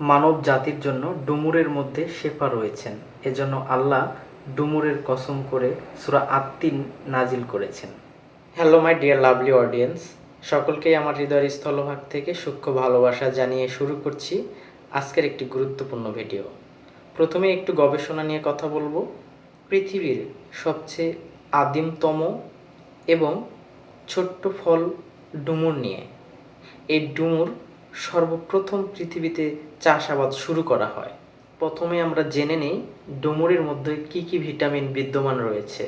মানব জাতির জন্য ডুমুরের মধ্যে শেফা রয়েছেন। এজন্য আল্লাহ ডুমুরের কসম করে সূরা আত্মিন নাজিল করেছেন। Hello, my dear lovely audience, সকলকেই আমার হৃদয়ের স্থলভাগ থেকে সূক্ষ্ম ভালোবাসা জানিয়ে শুরু করছি আজকের একটি গুরুত্বপূর্ণ ভিডিও। প্রথমে একটু গবেষণা নিয়ে কথা বলব। পৃথিবীর সবচেয়ে আদিমতম এবং ছোট্ট ফল ডুমুর নিয়ে। এই ডুমুর সর্বপ্রথম পৃথিবীতে চাষাবাদ শুরু করা হয়। প্রথমে আমরা জেনে নেই ডুমুরের মধ্যে কি কি ভিটামিন বিদ্যমান রয়েছে।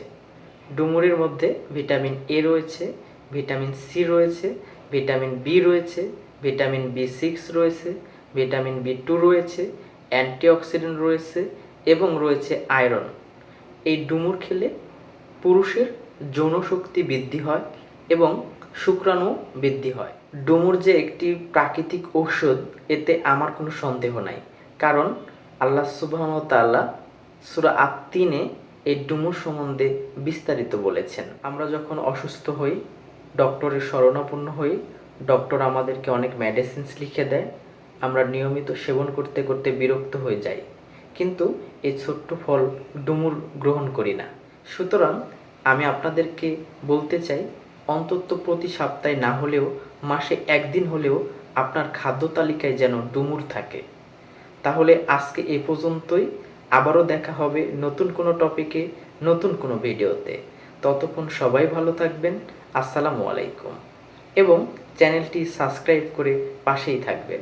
ডুমুরের মধ্যে ভিটামিন এ রয়েছে, ভিটামিন সি রয়েছে, ভিটামিন বি রয়েছে, ভিটামিন বি সিক্স রয়েছে, ভিটামিন বি টু রয়েছে, অ্যান্টিঅক্সিডেন্ট রয়েছে এবং রয়েছে আয়রন। এই ডুমুর খেলে পুরুষের যৌনশক্তি বৃদ্ধি হয় এবং শুক্রাণু বৃদ্ধি হয়। ডুমুর যে একটি প্রাকৃতিক ঔষধ, এতে আমার কোনো সন্দেহ নাই। কারণ আল্লাহ সুবহান তাআলা সূরা আত্মিনে এই ডুমুর সম্বন্ধে বিস্তারিত বলেছেন। আমরা যখন অসুস্থ হই, ডক্টরের শরণাপন্ন হই, ডক্টর আমাদেরকে অনেক মেডিসিনস লিখে দেয়। আমরা নিয়মিত সেবন করতে করতে বিরক্ত হয়ে যাই। কিন্তু এই ছোট্ট ফল ডুমুর গ্রহণ করি না। সুতরাং আমি আপনাদেরকে বলতে চাই অন্তত প্রতি সপ্তাহে না হলেও, মাসে একদিন হলেও আপনার খাদ্য তালিকায় যেন ডুমুর থাকে। তাহলে আজকে এ পর্যন্তই। আবারও দেখা হবে নতুন কোনো টপিকে, নতুন কোনো ভিডিওতে। ততক্ষণ সবাই ভালো থাকবেন। আসসালামু আলাইকুম। এবং চ্যানেলটি সাবস্ক্রাইব করে পাশেই থাকবেন।